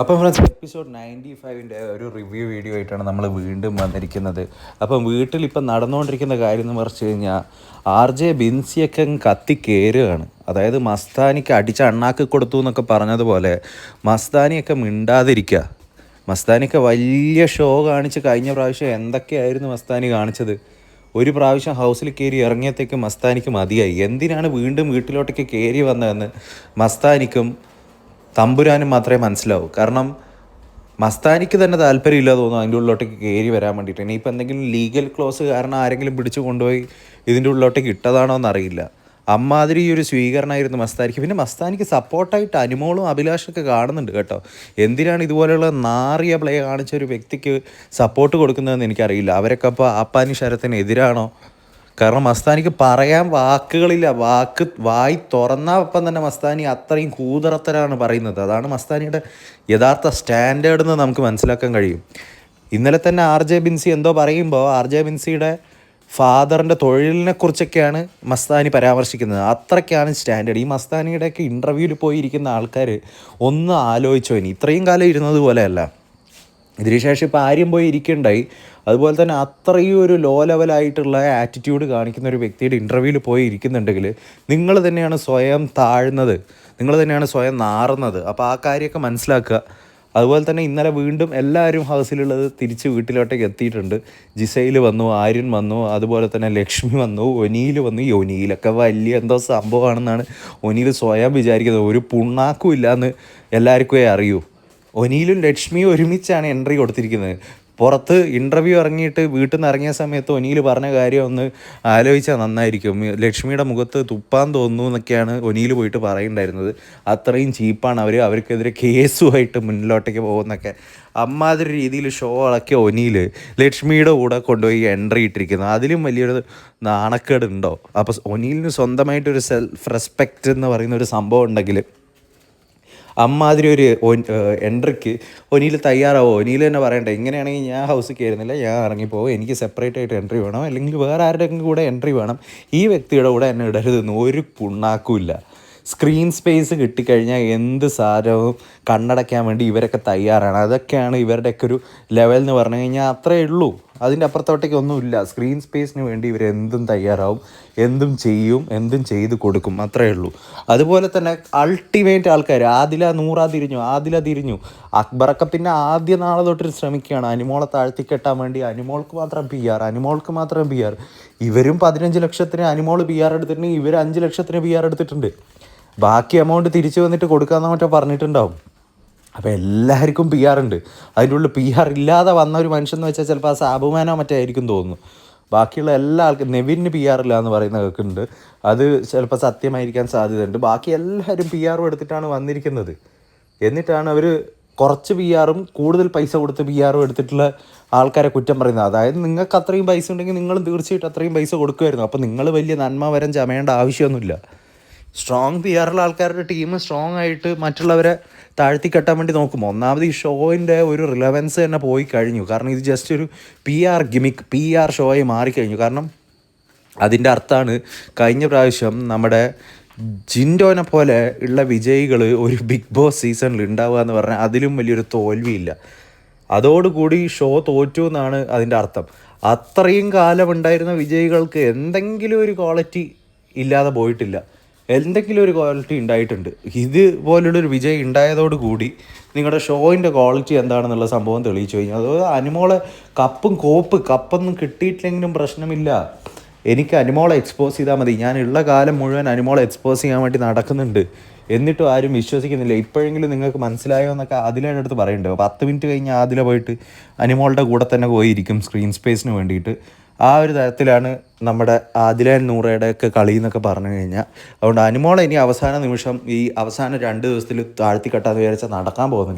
അപ്പം friends episode ninety ഫൈവിന്റെ ഒരു review video ആയിട്ടാണ് നമ്മൾ വീണ്ടും വന്നിരിക്കുന്നത്. അപ്പം വീട്ടിൽ ഇപ്പം നടന്നുകൊണ്ടിരിക്കുന്ന കാര്യം എന്ന് പറിച്ചു കഴിഞ്ഞാൽ ആർ ജെ ബിൻസിയൊക്കെ കത്തി കയറുകയാണ് അതായത് മസ്താനിക്ക് അടിച്ച അണ്ണാക്കി കൊടുത്തു എന്നൊക്കെ പറഞ്ഞതുപോലെ മസ്താനിയൊക്കെ മിണ്ടാതിരിക്കുക. മസ്താനിക്ക് വലിയ ഷോ കാണിച്ച് കഴിഞ്ഞ പ്രാവശ്യം എന്തൊക്കെയായിരുന്നു മസ്താനി കാണിച്ചത്? ഒരു പ്രാവശ്യം ഹൗസിൽ കയറി ഇറങ്ങിയത്തേക്ക് മസ്താനിക്ക് മതിയായി. എന്തിനാണ് വീണ്ടും വീട്ടിലോട്ടേക്ക് കയറി വന്നതെന്ന് മസ്താനിക്കും തമ്പുരാനും മാത്രമേ മനസ്സിലാവൂ. കാരണം മസ്താനിക്ക് തന്നെ താല്പര്യമില്ല തോന്നുന്നു അതിന്റെ ഉള്ളിലോട്ടേക്ക് കയറി വരാൻ വേണ്ടിയിട്ട്. ഇനിയിപ്പോൾ എന്തെങ്കിലും ലീഗൽ ക്ലോസ് കാരണം ആരെങ്കിലും പിടിച്ചു കൊണ്ടുപോയി ഇതിന്റെ ഉള്ളിലോട്ടേക്ക് ഇട്ടതാണോ എന്നറിയില്ല. അമ്മാതിരി ഒരു സ്വീകരണമായിരുന്നു മസ്താനിക്ക്. പിന്നെ മസ്താനിക്ക് സപ്പോർട്ടായിട്ട് അനുമോളും അഭിലാഷൊക്കെ കാണുന്നുണ്ട് കേട്ടോ. എന്തിനാണ് ഇതുപോലെയുള്ള നാറിയ പ്ലേ കാണിച്ച ഒരു വ്യക്തിക്ക് സപ്പോർട്ട് കൊടുക്കുന്നതെന്ന് എനിക്കറിയില്ല. അവരൊക്കെ അപ്പോൾ ആപ്പാനി ശരത്തിന് എതിരാണോ കാരണം മസ്താനിക്ക് പറയാൻ വാക്കുകളില്ല. വാക്ക് വായി തുറന്നാൽ അപ്പം തന്നെ മസ്താനി അത്രയും കൂതറത്തരാണ് പറയുന്നത്. അതാണ് മസ്താനിയുടെ യഥാർത്ഥ സ്റ്റാൻഡേർഡ് എന്ന് നമുക്ക് മനസ്സിലാക്കാൻ കഴിയും. ഇന്നലെ തന്നെ ആർ ജെ ബിൻസി എന്തോ പറയുമ്പോൾ ആർ ജെ ബിൻസിയുടെ ഫാദറിന്റെ തൊഴിലിനെ കുറിച്ചൊക്കെയാണ് മസ്താനി പരാമർശിക്കുന്നത്. അത്രയ്ക്കാണ് സ്റ്റാൻഡേർഡ്. ഈ മസ്താനിയുടെയൊക്കെ ഇന്റർവ്യൂവിൽ പോയിരിക്കുന്ന ആൾക്കാർ ഒന്ന് ആലോചിച്ചോ ഇനി. ഇത്രയും കാലം ഇരുന്നത് പോലെയല്ല. ഇതിനുശേഷം ഇപ്പോൾ ആര്യം പോയി ഇരിക്കണ്ടായി. അതുപോലെ തന്നെ അത്രയും ഒരു ലോ ലെവലായിട്ടുള്ള ആറ്റിറ്റ്യൂഡ് കാണിക്കുന്ന ഒരു വ്യക്തിയുടെ ഇന്റർവ്യൂവിൽ പോയി ഇരിക്കുന്നുണ്ടെങ്കിൽ നിങ്ങൾ തന്നെയാണ് സ്വയം താഴ്ന്നത്. നിങ്ങൾ തന്നെയാണ് സ്വയം നാറുന്നത്. അപ്പോൾ ആ കാര്യമൊക്കെ മനസ്സിലാക്കുക. അതുപോലെ തന്നെ ഇന്നലെ വീണ്ടും എല്ലാവരും ഹൗസിലുള്ളത് തിരിച്ച് വീട്ടിലോട്ടേക്ക് എത്തിയിട്ടുണ്ട്. ജിസയിൽ വന്നു ആര്യൻ വന്നു അതുപോലെ തന്നെ ലക്ഷ്മി വന്നു ഒനിയിൽ വന്നു. ഈ ഒനിയിലൊക്കെ വലിയ എന്തോ സംഭവമാണെന്നാണ് ഒനിയിൽ സ്വയം വിചാരിക്കുന്നത്. ഒരു പുണ്ണാക്കും ഇല്ലയെന്ന് എല്ലാവർക്കും അറിയൂ. ഒനിയിലും ലക്ഷ്മിയും ഒരുമിച്ചാണ് എൻട്രി കൊടുത്തിരിക്കുന്നത്. പുറത്ത് ഇന്റർവ്യൂ ഇറങ്ങിയിട്ട് വീട്ടിൽ നിന്ന് ഇറങ്ങിയ സമയത്ത് ഒനിയിൽ പറഞ്ഞ കാര്യം ഒന്ന് ആലോചിച്ചാൽ നന്നായിരിക്കും. ലക്ഷ്മിയുടെ മുഖത്ത് തുപ്പാൻ തോന്നുന്നു എന്നൊക്കെയാണ് ഒനിയിൽ പോയിട്ട് പറയുന്നുണ്ടായിരുന്നത് അത്രയും ചീപ്പാണ് അവർ അവർക്കെതിരെ കേസുമായിട്ട് മുന്നിലോട്ടേക്ക് പോകുന്നൊക്കെ. അമ്മാതിരി രീതിയിൽ ഷോ ഇളക്കിയ ഒനിയിൽ ലക്ഷ്മിയുടെ കൂടെ കൊണ്ടുപോയി എൻട്രി ഇട്ടിരിക്കുന്നത് അതിലും വലിയൊരു നാണക്കേടുണ്ടോ? അപ്പോൾ ഒനിയിലിന് സ്വന്തമായിട്ടൊരു സെൽഫ് റെസ്പെക്റ്റ് എന്ന് പറയുന്ന ഒരു സംഭവം ഉണ്ടെങ്കിൽ അമ്മാതിരി ഒരു എൻട്രിക്ക് ഒനിയിൽ തയ്യാറാവോ? ഒനിയിൽ തന്നെ പറയണ്ടേ ഇങ്ങനെയാണെങ്കിൽ ഞാൻ ഹൗസിൽ കയറുന്നില്ല ഞാൻ ഇറങ്ങിപ്പോകും എനിക്ക് സെപ്പറേറ്റ് ആയിട്ട് എൻട്രി വേണം. അല്ലെങ്കിൽ വേറെ ആരുടെയെങ്കിലും കൂടെ എൻട്രി വേണം. ഈ വ്യക്തിയുടെ കൂടെ എന്നെ ഇടരുതെന്ന് ഒരു പുണ്ണാക്കുമില്ല. സ്ക്രീൻ സ്പേസ് കിട്ടിക്കഴിഞ്ഞാൽ എന്ത് സാരവും കണ്ണടയ്ക്കാൻ വേണ്ടി ഇവരൊക്കെ തയ്യാറാണ്. അതൊക്കെയാണ് ഇവരുടെയൊക്കെ ഒരു ലെവൽ എന്ന് പറഞ്ഞു കഴിഞ്ഞാൽ അത്രേ ഉള്ളൂ. അതിന്റെ അപ്പുറത്തോട്ടേക്ക് ഒന്നുമില്ല സ്ക്രീൻ സ്പേസിന് വേണ്ടി ഇവർ എന്തും തയ്യാറാവും എന്തും ചെയ്യും എന്തും ചെയ്ത് കൊടുക്കും. അത്രേ ഉള്ളൂ. അതുപോലെ തന്നെ അൾട്ടിമേറ്റ് ആൾക്കാർ ആദില നൂറ തിരിഞ്ഞു ആദില തിരിഞ്ഞു. അക്ബറൊക്കെ പിന്നെ ആദ്യ നാളെ തൊട്ട് ശ്രമിക്കുകയാണ്. അനുമോളെ താഴ്ത്തിക്കെട്ടാൻ വേണ്ടി അനുമോൾക്ക് മാത്രം പി ആർ അനുമോൾക്ക് മാത്രം പി ആർ ഇവരും പതിനഞ്ച് ലക്ഷത്തിന് അനുമോൾ പി ആർ എടുത്തിട്ടുണ്ടെങ്കിൽ ഇവർ അഞ്ച് ലക്ഷത്തിന് പി ആർ എടുത്തിട്ടുണ്ട്. ബാക്കി എമൗണ്ട് തിരിച്ചു വന്നിട്ട് കൊടുക്കാമെന്ന് മറ്റോ പറഞ്ഞിട്ടുണ്ടാവും. അപ്പോൾ എല്ലാവർക്കും പി ആർ ഉണ്ട്. അതിന്റെ ഉള്ളിൽ പി ആർ ഇല്ലാതെ വന്ന ഒരു മനുഷ്യൻ എന്ന് വെച്ചാൽ ചിലപ്പോൾ ആ സാബുമാനോ മറ്റേ ആയിരിക്കും തോന്നുന്നു. ബാക്കിയുള്ള എല്ലാ ആൾക്കും നെവിന് പി ആർ ഇല്ല എന്ന് പറയുന്ന കേൾക്കുന്നുണ്ട്. അത് ചിലപ്പോൾ സത്യമായിരിക്കാൻ സാധ്യതയുണ്ട്. ബാക്കി എല്ലാവരും പി ആറും എടുത്തിട്ടാണ് വന്നിരിക്കുന്നത്. എന്നിട്ടാണ് അവർ കുറച്ച് പി ആറും കൂടുതൽ പൈസ കൊടുത്ത് പി ആറും എടുത്തിട്ടുള്ള ആൾക്കാരെ കുറ്റം പറയുന്നത്. അതായത് നിങ്ങൾക്ക് അത്രയും പൈസ ഉണ്ടെങ്കിൽ നിങ്ങളും തീർച്ചയായിട്ടും അത്രയും പൈസ കൊടുക്കുമായിരുന്നു. അപ്പോൾ നിങ്ങൾ വലിയ നന്മ വരം ചമയേണ്ട ആവശ്യമൊന്നുമില്ല. സ്ട്രോങ് പി ആറുള്ള ആൾക്കാരുടെ ടീം സ്ട്രോങ് ആയിട്ട് മറ്റുള്ളവരെ താഴ്ത്തി കെട്ടാൻ വേണ്ടി നോക്കും ഒന്നാമത് ഈ ഷോയിന്റെ ഒരു റിലവൻസ് തന്നെ പോയി കഴിഞ്ഞു. കാരണം ഇത് ജസ്റ്റ് ഒരു P R gimmick P R ഷോയായി മാറിക്കഴിഞ്ഞു. കാരണം അതിന്റെ അർത്ഥമാണ് കഴിഞ്ഞ പ്രാവശ്യം നമ്മുടെ ജിൻഡോനെ പോലെ ഉള്ള വിജയികൾ ഒരു ബിഗ് ബോസ് സീസണിൽ ഉണ്ടാവുക എന്ന് പറഞ്ഞാൽ അതിലും വലിയൊരു തോൽവിയില്ല. അതോടുകൂടി ഷോ തോറ്റു എന്നാണ് അതിന്റെ അർത്ഥം. അത്രയും കാലം ഉണ്ടായിരുന്ന വിജയികൾക്ക് എന്തെങ്കിലും ഒരു ക്വാളിറ്റി ഇല്ലാതെ പോയിട്ടില്ല. എന്തെങ്കിലും ഒരു ക്വാളിറ്റി ഉണ്ടായിട്ടുണ്ട്. ഇതുപോലുള്ളൊരു വിജയം ഉണ്ടായതോടുകൂടി നിങ്ങളുടെ ഷോയിന്റെ ക്വാളിറ്റി എന്താണെന്നുള്ള സംഭവം തെളിയിച്ചു കഴിഞ്ഞാൽ അതുപോലെ അനുമോളെ കപ്പും കോപ്പ് കപ്പൊന്നും കിട്ടിയിട്ടില്ലെങ്കിലും പ്രശ്നമില്ല. എനിക്ക് അനുമോളെ എക്സ്പോസ് ചെയ്താൽ മതി. ഞാൻ ഉള്ള കാലം മുഴുവൻ അനുമോളെ എക്സ്പോസ് ചെയ്യാൻ വേണ്ടി നടക്കുന്നുണ്ട്. എന്നിട്ടും ആരും വിശ്വസിക്കുന്നില്ല. ഇപ്പോഴെങ്കിലും നിങ്ങൾക്ക് മനസ്സിലായോ എന്നൊക്കെ അതിലാണ് അടുത്ത് പറയുന്നുണ്ട്. പത്ത് മിനിറ്റ് കഴിഞ്ഞ് ആദില പോയിട്ട് അനുമോളുടെ കൂടെ തന്നെ പോയിരിക്കും സ്ക്രീൻ സ്പേസിന് വേണ്ടിയിട്ട്. ആ ഒരു തരത്തിലാണ് നമ്മുടെ ആദിലാൻ നൂറയുടെ ഒക്കെ കളി എന്നൊക്കെ പറഞ്ഞു കഴിഞ്ഞാൽ. അതുകൊണ്ട് അനുമോളെ ഇനി അവസാന നിമിഷം ഈ അവസാന രണ്ട് ദിവസത്തിൽ താഴ്ത്തി കെട്ടാന്ന് വിചാരിച്ചാൽ നടക്കാൻ പോകുന്നില്ല.